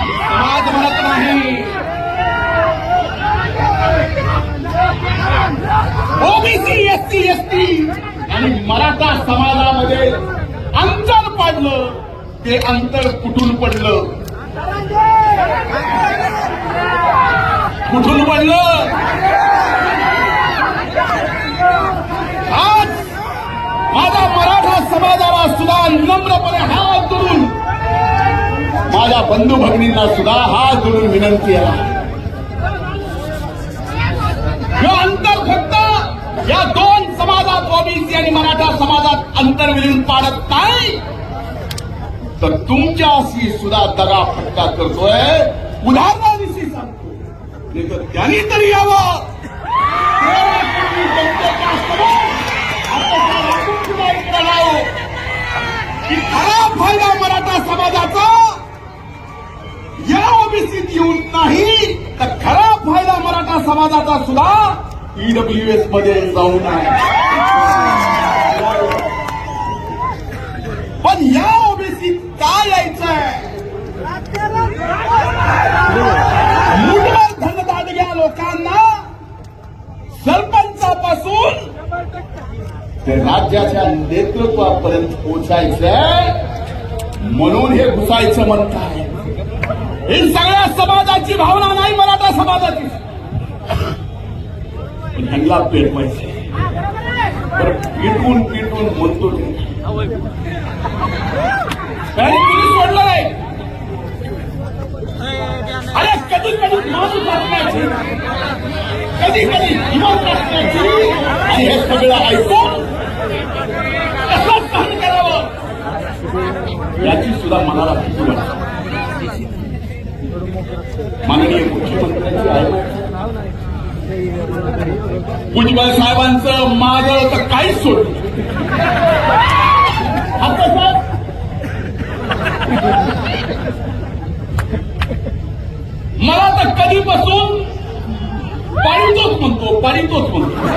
समाज म्हणत नाही ओबीसी एसटी एसटी आणि मराठा समाजामध्ये अंतर पडलं ते अंतर कुठून पडलं? कुठून पडलं? आज माझा मराठा समाजाला सुद्धा नम्रपणे हा माझ्या बंधू भगिनींना सुद्धा हात जोडून विनंती आहे. अंतर फक्त या दोन समाजात ओबीसी आणि मराठा समाजात अंतर विलीन पाडत नाही. तर तुमच्याशी सुद्धा दगा फटका करतोय. उदाहरणाविषयी सांगतो. नाही तर त्यांनी तरी यावं. तेव्हा तुम्ही खरा फायदा मराठा समाजाचा. या ओबीसीत येऊन नाही तर खरा फायदा मराठा समाजाचा सुद्धा ईडब्ल्यूएसमध्ये जाऊन नये पण या ओबीसीत काय यायचंय? धनदादग्या लोकांना सरपंचापासून ते राज्याच्या नेतृत्वापर्यंत पोचायचंय म्हणून हे घुसायचं म्हणताय. ही सगळ्या समाजाची भावना नाही मराठा समाजाची. पण त्यांना पेटवायचे बरं पिटून पिटून बोलतो ते कारण सोडलं नाही. अरे कधी कधी माणूस असण्याची कधी कधी हिमत असण्याची आणि हे सगळं ऐकून कसं सहन करावं? याची सुद्धा मनाला भीती वाटते. माननीय मुख्यमंत्र्यांची आहे भुजबळ साहेबांचं माझं तर काहीच सोड मला तर कधीपासून पारितोच म्हणतो पारितोच म्हणतो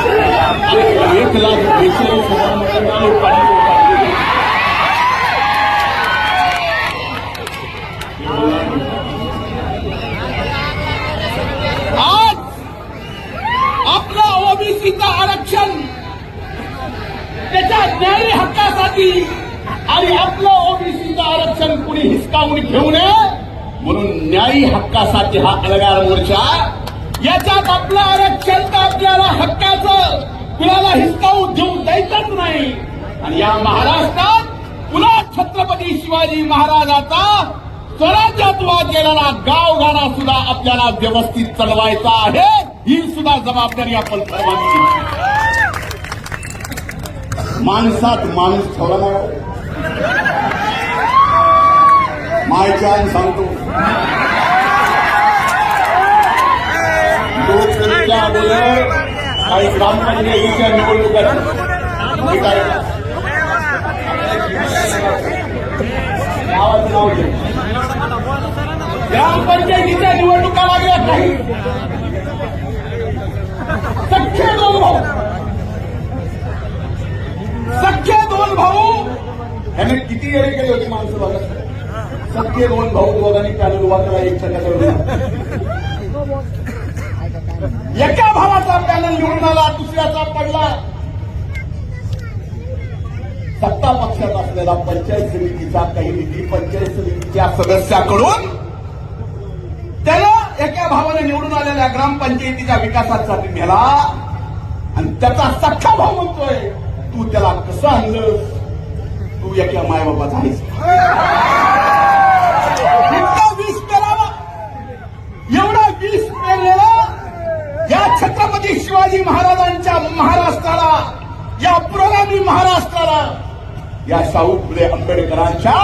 एक लाख बेचाळीस हजार मतदारांनी पारितोष पाडले. आज आपलं ओबीसीचं आरक्षण त्याच्या न्यायी हक्कासाठी आणि आपलं ओबीसीचं आरक्षण कुणी हिसकावून घेऊ नये म्हणून न्यायी हक्कासाठी हा अलगार मोर्चा याच्यात आपलं आरक्षण तर आपल्याला हक्काचं कुणाला हिसकावून देऊ द्यायचंच नाही. आणि या महाराष्ट्रात पुन्हा छत्रपती शिवाजी महाराजाचा स्वराज्यात्वा केलेला गावगाडा सुद्धा आपल्याला व्यवस्थित चालवायचा आहे. ही सुद्धा जबाबदारी आपण सर्वांची माणसात माणूस ठेवला नाही. मायच्यान सांगतो. लोकसंख्या अगोदर काही ग्रामपंचायतीच्या निवडणुका हे नाव घे. ग्रामपंचायतीच्या निवडणुका लागल्या काही किती येणे केली होती माणसं बघा. सत्य दोन भाऊ दोघांनी पॅनल उभा करा एक एका भावाचा पॅनल निवडून आला दुसऱ्याचा पडला. सत्ता पक्षात असलेला पंचायत समितीचा काही निधी पंचायत समितीच्या सदस्याकडून त्याला एका भावाने निवडून आलेल्या ग्रामपंचायतीच्या विकासासाठी नेला. आणि त्याचा सख्खा भाव म्हणतोय तू त्याला कसं आणलंस? तू एका मायबापाचा आहेस. इतका वीस पेरावा. एवढा वीस पेरलेला या छत्रपती शिवाजी महाराजांच्या महाराष्ट्राला या पुरोगामी महाराष्ट्राला या शाहू फुले आंबेडकरांच्या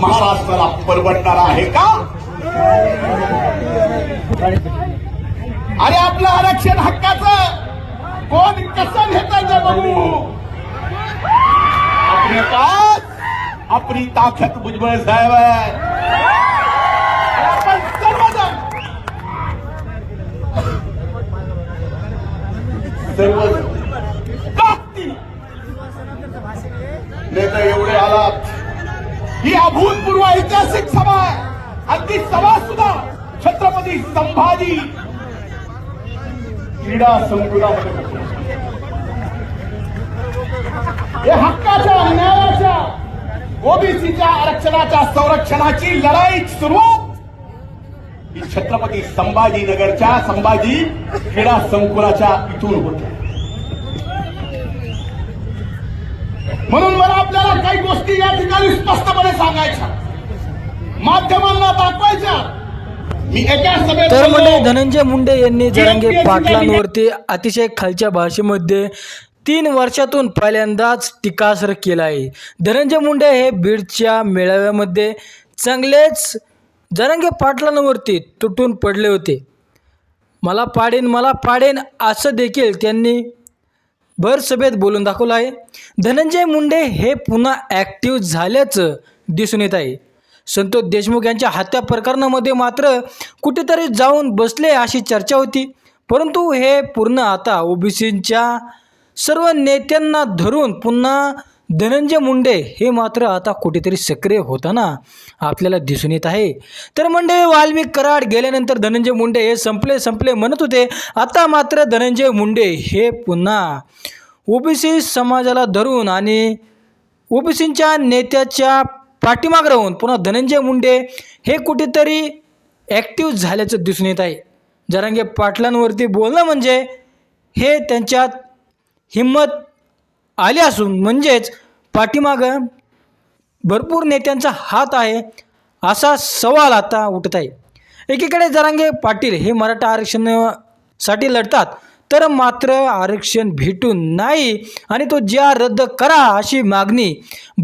महाराष्ट्राला परवडणारा आहे का? अरे आपलं आरक्षण हक्काचं. कोण कसं घेतायचं बघू. आपले का? अपनी ताकद भुजबळ साहेब आहे आपण सर्वजण सर्व एवढे आलात ही अभूतपूर्व ऐतिहासिक सभा आहे. आणि ती सभा सुद्धा छत्रपती संभाजी क्रीडा संकुलामध्ये हे हक्काच्या न्यायाच्या ओबीसीच्या आरक्षणाच्या संरक्षणाची लढाई सुरुवात ही छत्रपती संभाजीनगरच्या संभाजी क्रीडा संकुलाच्या इथून होते म्हणून मला आपल्याला काही गोष्टी या ठिकाणी स्पष्टपणे सांगायच्या. माध्यमांना दाखवायच्या. तर म्हणजे धनंजय मुंडे यांनी जरांगे पाटलांवरती अतिशय खालच्या भाषेमध्ये तीन वर्षातून पहिल्यांदाच टीकास्त्र केला आहे धनंजय मुंडे हे बीडच्या मेळाव्यामध्ये चांगलेच जरांगे पाटलांवरती तुटून पडले होते. मला पाडेन मला पाडेन असं देखील त्यांनी भर सभेत बोलून दाखवलं आहे. धनंजय मुंडे हे पुन्हा ॲक्टिव्ह झाल्याचं दिसून येत आहे. संतोष देशमुख यांच्या हत्या प्रकरणामध्ये मात्र कुठेतरी जाऊन बसले अशी चर्चा होती. परंतु हे पूर्ण आता ओबीसींच्या सर्व नेत्यांना धरून पुन्हा धनंजय मुंडे हे मात्र आता कुठेतरी सक्रिय होताना आपल्याला दिसून येत आहे. तर मंडळी वाल्मिक कराड गेल्यानंतर धनंजय मुंडे हे संपले संपले म्हणत होते. आता मात्र धनंजय मुंडे हे पुन्हा ओबीसी समाजाला धरून आणि ओबीसींच्या नेत्याच्या पाठीमाग राहून पुन्हा धनंजय मुंडे हे कुठेतरी ॲक्टिव्ह झाल्याचं दिसून येत आहे. जरांगे पाटलांवरती बोलणं म्हणजे हे त्यांच्यात हिंमत आली असून म्हणजेच पाठीमागं भरपूर नेत्यांचा हात आहे असा सवाल आता उठत आहे. एकीकडे जरांगे पाटील हे मराठा आरक्षणासाठी लढतात तर मात्र आरक्षण भेटून नाही आणि तो ज्या रद्द करा अशी मागणी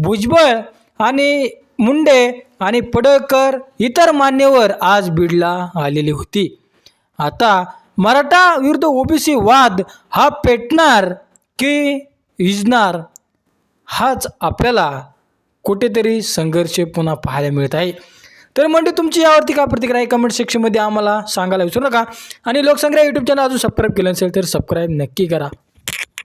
भुजबळ आणि मुंडे आणि पडळकर इतर मान्यवर आज बीडला आलेली होती. आता मराठा विरुद्ध ओबीसी वाद हा पेटणार की इजणार हाच आपल्याला कुठेतरी संघर्ष पुन्हा पाहायला मिळत आहे. तर म्हणजे तुमची यावरती काय प्रतिक्रिया आहे? कमेंट सेक्शनमध्ये आम्हाला सांगायला विसरू नका. आणि लोकसंग्रह यूट्यूब चॅनल अजून सबस्क्राईब केलं नसेल तर सबस्क्राईब नक्की करा.